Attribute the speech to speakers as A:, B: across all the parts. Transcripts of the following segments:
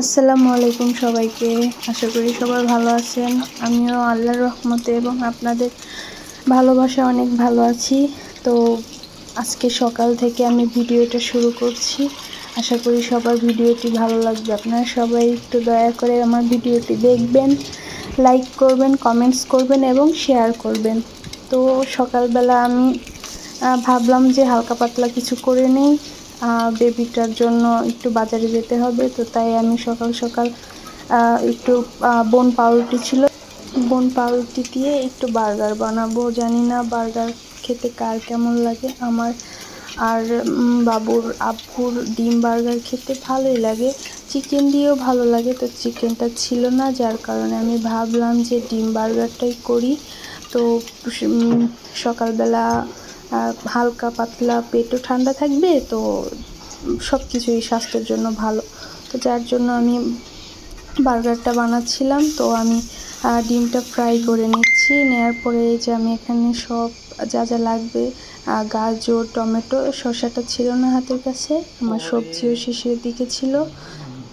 A: আসসালামু আলাইকুম সবাইকে। আশা করি সবাই ভালো আছেন। আমিও আল্লাহর রহমতে এবং আপনাদের ভালোবাসা অনেক ভালো আছি। তো আজকে সকাল থেকে আমি ভিডিওটা শুরু করছি। আশা করি সবার ভিডিওটি ভালো লাগবে। আপনারা সবাই একটু দয়া করে আমার ভিডিওটি দেখবেন, লাইক করবেন, কমেন্টস করবেন এবং শেয়ার করবেন। তো সকালবেলা আমি ভাবলাম যে হালকা পাতলা কিছু করে নেই। বেবিটার জন্য একটু বাজারে যেতে হবে। তো তাই আমি সকাল সকাল একটু বন পাউরুটি ছিল। বন পাউরুটি দিয়ে একটু বার্গার বানাবো। জানি না বার্গার খেতে কার কেমন লাগে। আমার আর বাবুর আব্বুর ডিম বার্গার খেতে ভালোই লাগে। চিকেন দিয়েও ভালো লাগে। তো চিকেনটা ছিল না, যার কারণে আমি ভাবলাম যে ডিম বার্গারটাই করি। তো সকালবেলা হালকা পাতলা পেটও ঠান্ডা থাকবে, তো সব কিছুই স্বাস্থ্যের জন্য ভালো। তো যার জন্য আমি বার্গারটা বানাচ্ছিলাম, তো আমি ডিমটা ফ্রাই করে নিচ্ছি। নেওয়ার পরে যে আমি এখানে সব যা যা লাগবে গাজর, টমেটো শসাটা ছিল না হাতের কাছে, আমার সবজিও শেষের দিকে ছিল।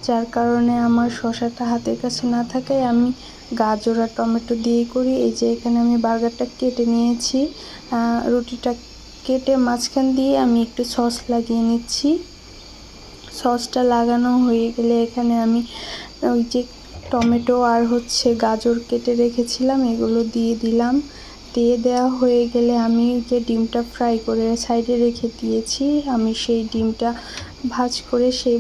A: যার কারণে আমার শসাটা হাতের কাছে না থাকায় আমি গাজর আর টমেটো দিয়েই করি। এই যে এখানে আমি বার্গারটা কেটে নিয়েছি। রুটিটা কেটে মাঝখান দিয়ে আমি একটু সস লাগিয়ে নিচ্ছি। সসটা লাগানো হয়ে গেলে এখানে আমি ওই যে টমেটো আর হচ্ছে গাজর কেটে রেখেছিলাম, এগুলো দিয়ে দিলাম। দিয়ে দেওয়া হয়ে গেলে আমি যে ডিমটা ফ্রাই করে সাইডে রেখে দিয়েছি। আমি সেই ডিমটা ভাজ করে সেই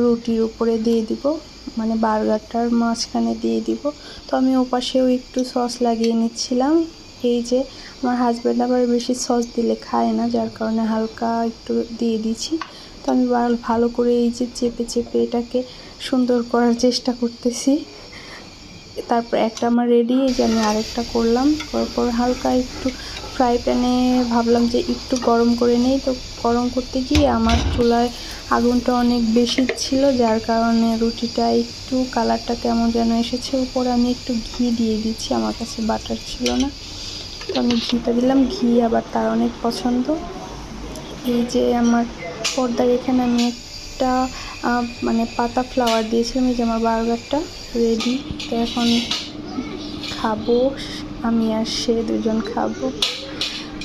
A: রুটির উপরে দিয়ে দিব। মানে বার্গারটার মাঝখানে দিয়ে দিব। তো আমি ওপাশেও একটু সস লাগিয়ে নিচ্ছিলাম। এই যে, আমার হাজব্যান্ড আবার বেশি সস দিলে খায় না, যার কারণে হালকা একটু দিয়ে দিচ্ছি। তো আমি ভালো করে এই যে চেপে চেপে এটাকে সুন্দর করার চেষ্টা করতেছি। তারপর একটা আমার রেডি এই যে আমি আরেকটা করলাম। তারপর হালকা একটু ফ্রাই প্যানে ভাবলাম যে একটু গরম করে নেই, তো গরম করতে গিয়ে আমার চুলায় আগুনটা অনেক বেশি ছিল, যার কারণে রুটিটা একটু কালারটা কেমন যেন এসেছে। উপরে আমি একটু ঘি দিয়ে দিচ্ছি, আমার কাছে বাটার ছিল না। তো আমি ঘিটা দিলাম, ঘি আবার তার অনেক পছন্দ। এই যে আমার পর্দার এখানে আমি একটা মানে পাতা ফ্লাওয়ার দিয়েছিলাম, এই যে আমার বার্গারটা রেডি তো এখন খাব, আমি আর সে দুজন খাব।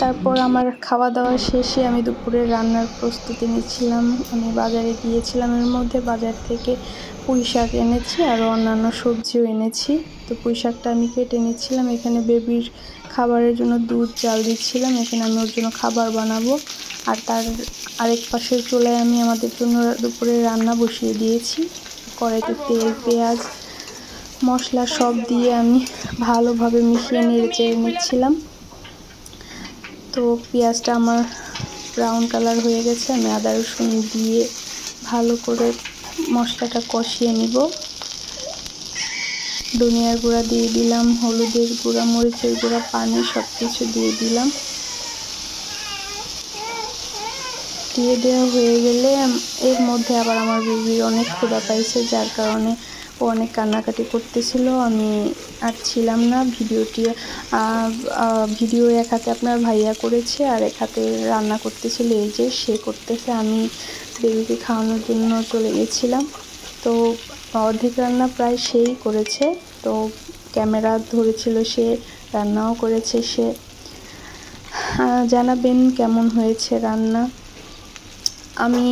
A: তারপর আমার খাওয়া দাওয়া শেষে আমি দুপুরে রান্নার প্রস্তুতি নিচ্ছিলাম। আমি বাজারে গিয়েছিলাম এর মধ্যে। বাজার থেকে পুঁই শাক এনেছি আর অন্যান্য সবজিও এনেছি। তো পুঁই শাকটা আমি কেটে নিচ্ছিলাম। এখানে বেবির খাবারের জন্য দুধ জাল দিচ্ছিলাম। এখানে আমি ওর জন্য খাবার বানাবো। আর তার আরেক পাশের চুলায় আমি আমাদের জন্য দুপুরে রান্না বসিয়ে দিয়েছি। কড়াইতে তেল, পেঁয়াজ, মশলা সব দিয়ে আমি ভালোভাবে মিশিয়ে নেড়ে চেড়ে নিচ্ছিলাম। তো পেঁয়াজটা আমার ব্রাউন কালার হয়ে গেছে, আমি আদা রসুন দিয়ে ভালো করে মশলাটা কষিয়ে নিব। ধনিয়ার গুঁড়া দিয়ে দিলাম, হলুদের গুঁড়া, মরিচের গুঁড়া, পানি সব কিছু দিয়ে দিলাম। দিয়ে দেওয়া হয়ে গেলে, এর মধ্যে আবার আমার বেবির অনেক ক্ষুধা পাইছে, যার কারণে ও অনেক কান্নাকাটি করতেছিল, আমি আর ছিলাম না। ভিডিওটি ভিডিও এক হাতে আপনার ভাইয়া করেছে আর এক হাতে রান্না করতেছিল, এই যে সে করতেছে। আমি বেবিকে খাওয়ানোর জন্য চলে গেছিলাম। তো অর্ধেক রান্না প্রায় সেই করেছে। তো ক্যামেরা ধরেছিল সে, রান্নাও করেছে সে। জানাবেন কেমন হয়েছে রান্না। আমি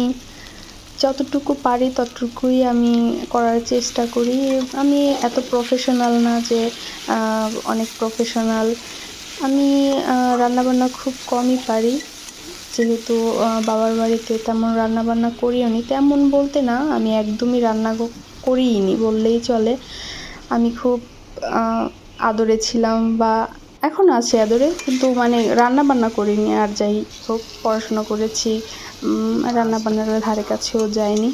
A: যতটুকু পারি ততটুকুই আমি করার চেষ্টা করি। আমি এত প্রফেশনাল না যে অনেক প্রফেশনাল আমি রান্নাবান্না খুব কমই পারি। যেহেতু বাবার বাড়িতে তেমন রান্নাবান্না করিও নি। তেমন বলতে না, আমি একদমই রান্না ক- করিই নি, বললেই চলে। আমি খুব আদরে ছিলাম বা এখন আছে আদরে, কিন্তু মানে রান্না বান্না করিনি। আর যাই হোক, পড়াশোনা করেছি। রান্না বান্নার ধারে কাছেও যায়নি।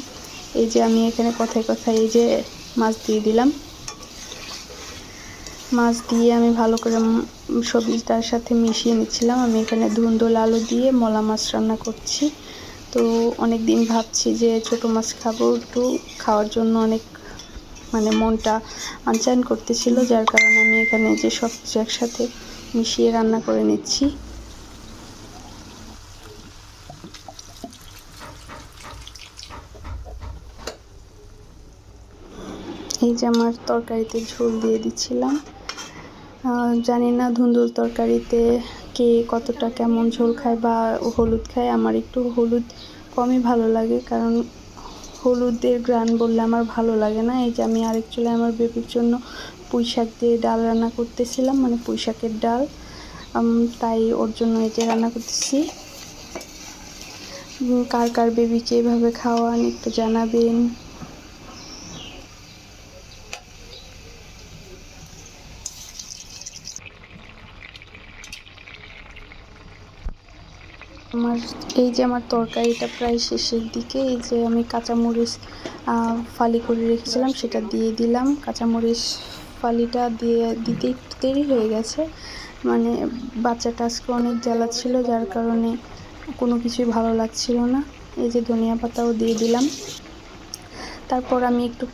A: এই যে আমি এখানে কথায় কথায় এই যে মাছ দিয়ে দিলাম। মাছ দিয়ে আমি ভালো করে সবজিটার সাথে মিশিয়ে নিচ্ছিলাম। আমি এখানে ধুন্দুল আলু দিয়ে মলা মাছ রান্না করছি। তো অনেক দিন ভাবছি যে ছোটো মাছ খাব একটু। খাওয়ার জন্য অনেক মানে মনটা আনচান করতেছিল। যার কারণে আমি এখানে যে সব কিছু একসাথে মিশিয়ে রান্না করে নিচ্ছি। যে আমার তরকারিতে ঝোল দিয়ে দিচ্ছিলাম। জানি না ধুন্দুল তরকারিতে কে কতটা কেমন ঝোল খায় বা হলুদ খায়। আমার একটু হলুদ কমই ভালো লাগে, কারণ হলুদের গ্রান বললে আমার ভালো লাগে না। এই যে আমি আরেক চুলায় আমার বেবির জন্য পুঁই শাক দিয়ে ডাল রান্না করতেছিলাম মানে পুঁই শাকের ডাল। তাই ওর জন্য এই যে রান্না করতেছি। কার কার বেবিকে এভাবে খাওয়ান একটু জানাবেন। আমার এই যে আমার তরকারিটা প্রায় শেষের দিকে, এই যে আমি কাঁচামরিচ ফালি করে রেখেছিলাম, সেটা দিয়ে দিলাম। কাঁচামরিচ ফালিটা দিয়ে দিতে একটু দেরি হয়ে গেছে। মানে বাচ্চাটা আজকে অনেক জ্বালা ছিল, যার কারণে কোনো কিছুই ভালো লাগছিল না। এই যে ধনিয়া পাতাও দিয়ে দিলাম। তারপর আমি একটু,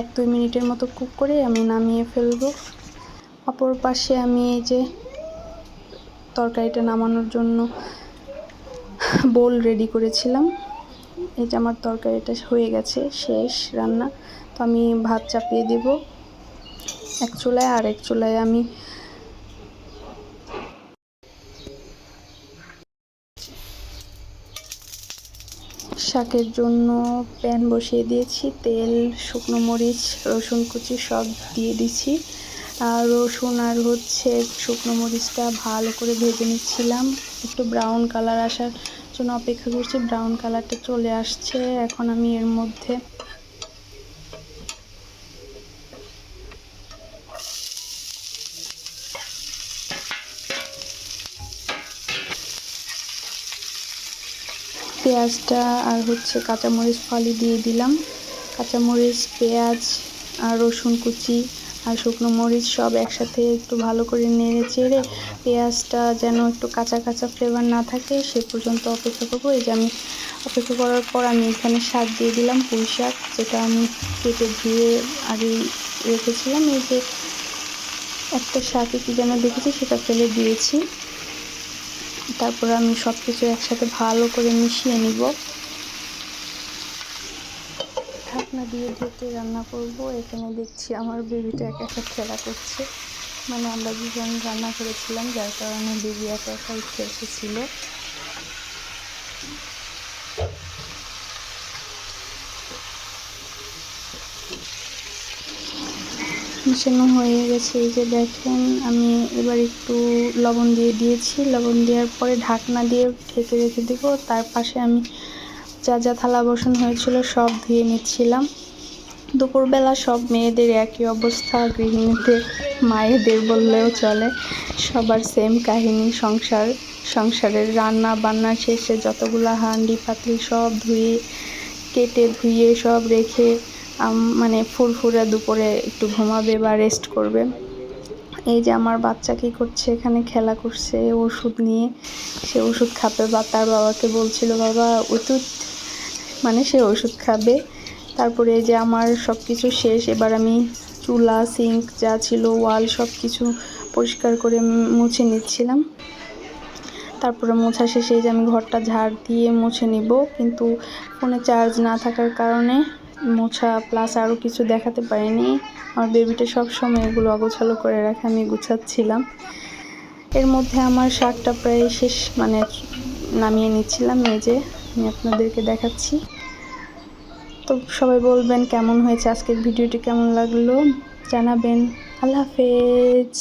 A: এক দুই মিনিটের মতো কুক করে আমি নামিয়ে ফেলব। অপর পাশে আমি এই যে তরকারিটা নামানোর জন্য বোল রেডি করেছিলাম। এই যে আমার তরকারিটা হয়ে গেছে, শেষ রান্না। তো আমি ভাত চাপিয়ে দেব এক চুলায়, আর এক চুলায় আমি শাকের জন্য প্যান বসিয়ে দিয়েছি, তেল, শুকনো মরিচ, রসুন কুচি সব দিয়ে দিছি আর রসুন আর হচ্ছে শুকনো মরিচটা ভালো করে ভেজে নিচ্ছিলাম। একটু ব্রাউন কালার আসার জন্য অপেক্ষা করছি ব্রাউন কালারটা চলে আসছে। এখন আমি এর মধ্যে পেঁয়াজটা আর হচ্ছে কাঁচামরিচ ফলি দিয়ে দিলাম। কাঁচামরিচ, পেঁয়াজ আর রসুন কুচি আর শুকনো মরিচ সব একসাথে একটু ভালো করে নেড়ে চেড়ে পেঁয়াজটা যেন একটু কাঁচা কাঁচা ফ্লেভার না থাকে, সে পর্যন্ত অপেক্ষা করব। এই যে আমি অপেক্ষা করার পর আমি এখানে শাক দিয়ে দিলাম, পুঁই শাক, যেটা আমি কেটে ধুয়ে আগে রেখেছিলাম। এই যে একটা শাকে কী যেন দেখেছি, সেটা ফেলে দিয়েছি। তারপর আমি সব কিছু একসাথে ভালো করে মিশিয়ে নিব। ঢাকনা দিয়ে ঢেকে রান্না করব। এখানে দেখছি আমার বেবিটা একা একা খেলা করছে। মানে আমরা দুজন রান্না করেছিলাম, যার কারণে বেবি একা একা উঠে এসেছিল মিশানো হয়ে গেছে। এই যে দেখেন, আমি এবার একটু লবণ দিয়ে দিয়েছি। লবণ দেওয়ার পরে ঢাকনা দিয়ে ঢেকে রেখে দেবো। তার পাশে আমি যা যা থালা বসন হয়েছিল সব ধুয়ে নিচ্ছিলাম। দুপুরবেলা সব মেয়েদের একই অবস্থা, গৃহিণীদের, মায়েদের বললেও চলে। সবার সেম কাহিনী, সংসার, সংসারের রান্না বান্না শেষে যতগুলো হাঁডি, পাতিল সব ধুয়ে, কেটে ধুয়ে সব রেখে মানে ফুরফুরে দুপুরে একটু ঘুমাবে বা রেস্ট করবে। এই যে আমার বাচ্চা কী করছে, এখানে খেলা করছে, ওষুধ নিয়ে, সে ওষুধ খাবে বা তার বাবাকে বলছিল, বাবা ওষুধ মানে সে ওষুধ খাবে। তারপরে যে আমার সব কিছু শেষ, এবার আমি চুলা সিঙ্ক যা ছিল ওয়াল সব কিছু পরিষ্কার করে মুছে নিচ্ছিলাম। তারপরে মোছা শেষে যে আমি ঘরটা ঝাড় দিয়ে মুছে নিব, কিন্তু ফোনে চার্জ না থাকার কারণে মোছা প্লাস আরও কিছু দেখাতে পারিনি। আমার বেবিটা সব সময় এগুলো অগোছালো করে রাখে, আমি গুছাচ্ছিলাম। এর মধ্যে আমার শাকটা প্রায় শেষ মানে নামিয়ে নিচ্ছিলাম এই যে, আমি আপনাদেরকে দেখাচ্ছি। তো সবাই বলবেন কেমন হয়েছে আজকের ভিডিওটি কেমন লাগল? জানাবেন। আল্লাহ হাফেজ।